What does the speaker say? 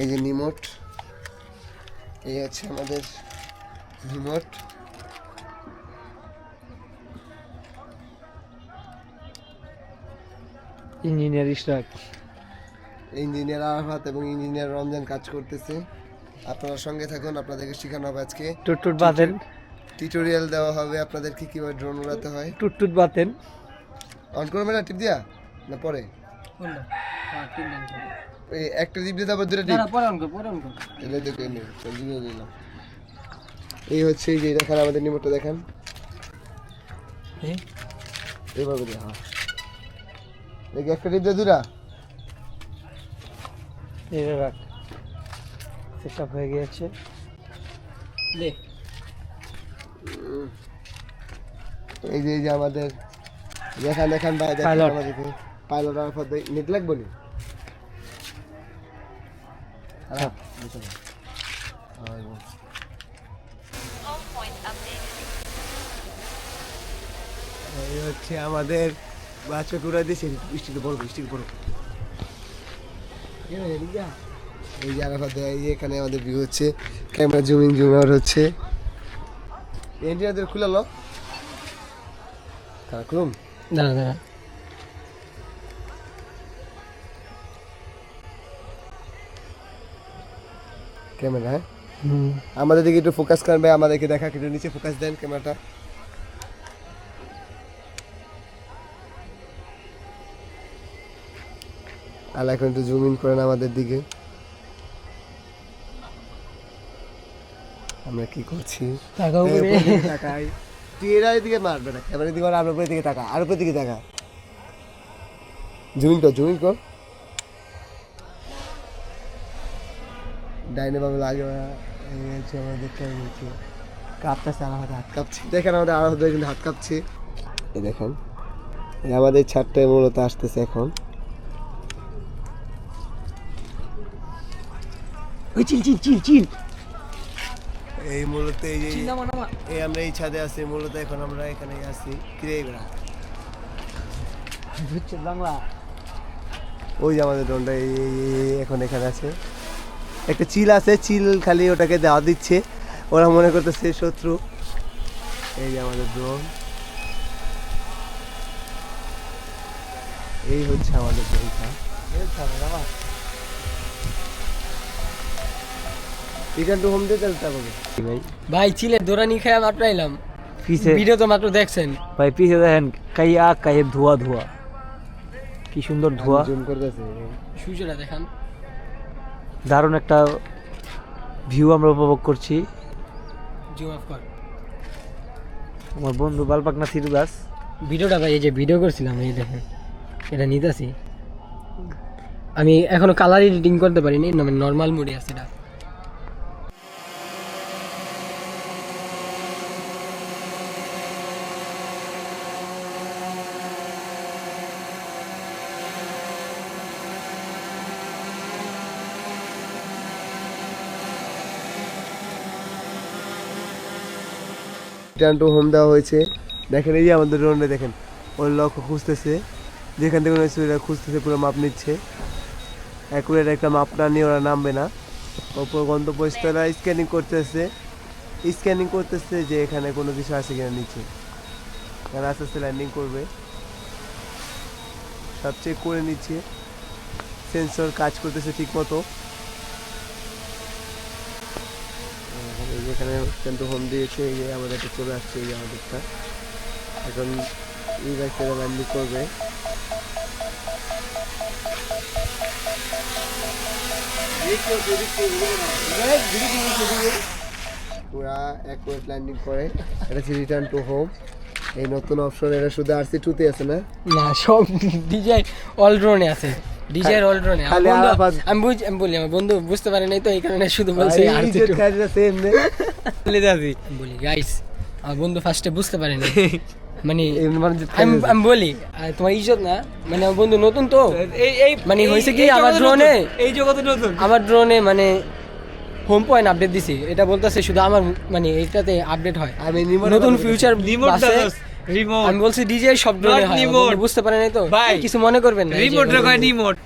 এই যে নিমোট এই হচ্ছে আমাদের নিমোট। ইঞ্জিনিয়ার ইশরাক। ইঞ্জিনিয়ার আরফাত এবং ইঞ্জিনিয়ার রমজান কাজ করতেছে। আপনারা সঙ্গে থাকুন আপনাদেরকে শেখানো হবে আজকে। টুটটুট বাতেন। টিউটোরিয়াল দেওয়া হবে আপনাদেরকে কীভাবে ড্রোন উড়াতে হয়। টুটটুট বাতেন। অন করবেন না টিপ দিয়া না পরে? না এই একটা টিপ দিয়ে তারপর দুটো টিপ এলে তো কেন দিলাম এই হচ্ছে এই যে দেখান আমাদের নিমোটটা দেখান। এইভাবে দিয়ে হ্যাঁ। দেখি একটা টিপ দিয়ে দুটা এটা রাখ। সেট আপ হয়ে গিয়েছে। এই যে এই যে আমাদের দেখান দেখান ভাই দেখান. আমাদেরকে। পাইলট আরাফাত ভাই নেট লাগবে নি। আর। এই হচ্ছে আমাদের বাচ্চা কুড়া দিয়েছে বৃষ্টিতে বড় বৃষ্টিতে বড়। এই যে আরাফাত ভাই, এই যে এখানে আমাদের ভিউ হচ্ছে ক্যামেরা জুমিং জুম আউট হচ্ছে। ইন্ডিয়াদের খুলালো কাকুম দাঁড়া দাঁড়া ক্যামেরা হ্যাঁ? আমাদের দিকে একটু ফোকাস করবে আমাদেরকে দেখা একটু নিচে ফোকাস দেন ক্যামেরাটা। এখন একটু জুম ইন করেন আমাদের দিকে। আমরা কি করছি? তাকাই। তুই এরা দিকে মারবে না ক্যামেরার দিকে মার, আমরা উপরের দিকে তাকা আর উপরের দিকে তাকা জুম ইন কর জুম ইন কর। ডাইনে বাবু লাগে হচ্ছে আমাদের কেমন হচ্ছে কাঁপতেছে আমার হাত কাঁপছে। দেখেন আমাদের আরও কিন্তু হাত কাঁপছে। এই দেখেন এই আমাদের ছাদটায় মূলত আসতেছে এখন। ওই চিল চিল চিল চিল। এই মূলত এই যে এই আমরা এই ছাদে আছি মূলত এখন আমরা এখানে আছি কিরে বাংলা। ওই যে আমাদের এই- এই এখন এখানে আছে। একটা চিল আছে চিল খালি ওটাকে দেওয়া দিচ্ছে। ওরা মনে করতেছে শত্রু। এই যে আমাদের ড্রোন এই হচ্ছে আমাদের ড্রোনটা ভাই চিলের দৌড়ানি খেয়ে মাত্র এলাম পিছে ভিডিও তো মাত্র দেখছেন। ভাই পিছে দেখেন কাই আগ কাইয়ের ধোয়া ধোয়া। কি সুন্দর ধোয়া। জুম করতেছে সূর্যটা দেখান। দারুণ একটা ভিউ আমরা উপভোগ করছি। আমার বন্ধু বালপাকনা সিরুদাস ভিডিওটা ভাই এই যে ভিডিও করছিলাম এই দেখেন এটা নিতেছি। আমি এখনও কালার এডিটিং করতে পারিনি মানে নর্মাল মুডে আছে এটা। রিটার্ন টু হোম দেওয়া হয়েছে। দেখেন এই যে আমাদের ড্রোনে দেখেন, ওর লক্ষ্য খুঁজতেছে। যেখান থেকে ওরা খুঁজতেছে, পুরো মাপ নিচ্ছে। অ্যাকুরেট একটা মাপ না নিয়ে ওরা নামবে না। ওপর গন্তব্যস্থলে স্ক্যানিং করতেছে। স্ক্যানিং করতেছে যে এখানে কোনো কিছু আছে কিনা নিচে। এখানে আস্তে আস্তে ল্যান্ডিং করবে। সব চেক করে নিচ্ছে। সেন্সর কাজ করতেছে ঠিক মতো এই যে এখানে কিন্তু হোম দিয়েছে, এই যে আমাদের চলে আসছে, এই আমাদেরটা এখন এই বাইকটা ল্যান্ডিং করবে। পুরা এক ওয়েট ল্যান্ডিং করে। এটা হচ্ছে রিটার্ন টু হোম এই নতুন অপশন এটা শুধু আরসি টুতে আছে না? না, সব ডিজে অলড্রোনে আছে। আমি বুঝ আমি বলি আমার বন্ধু বুঝতে পারে নাই তো এই কারণে শুধু বলছে সেম নে বলি গাইস আমার বন্ধু ফার্স্টে বুঝতে পারে নাই। মানে এই যে আমি আমি বলি তোমার ইজ্জত না? মানে আমার বন্ধু নতুন তো? মানে হয়েছে কি আমার ড্রোনে এই জগতে নতুন। আমার ড্রোনে মানে হোম পয়েন্ট আপডেট দিছি। এটা বলতেছে শুধু আমার মানে এইটাতে আপডেট হয়। আমি নতুন ফিউচার রিমোট আমি বলছি ডিজে ড্রোনে হয় বুঝতে পারেন তো? ভাই, কিছু মনে করবেন না রিমোট। রিমোট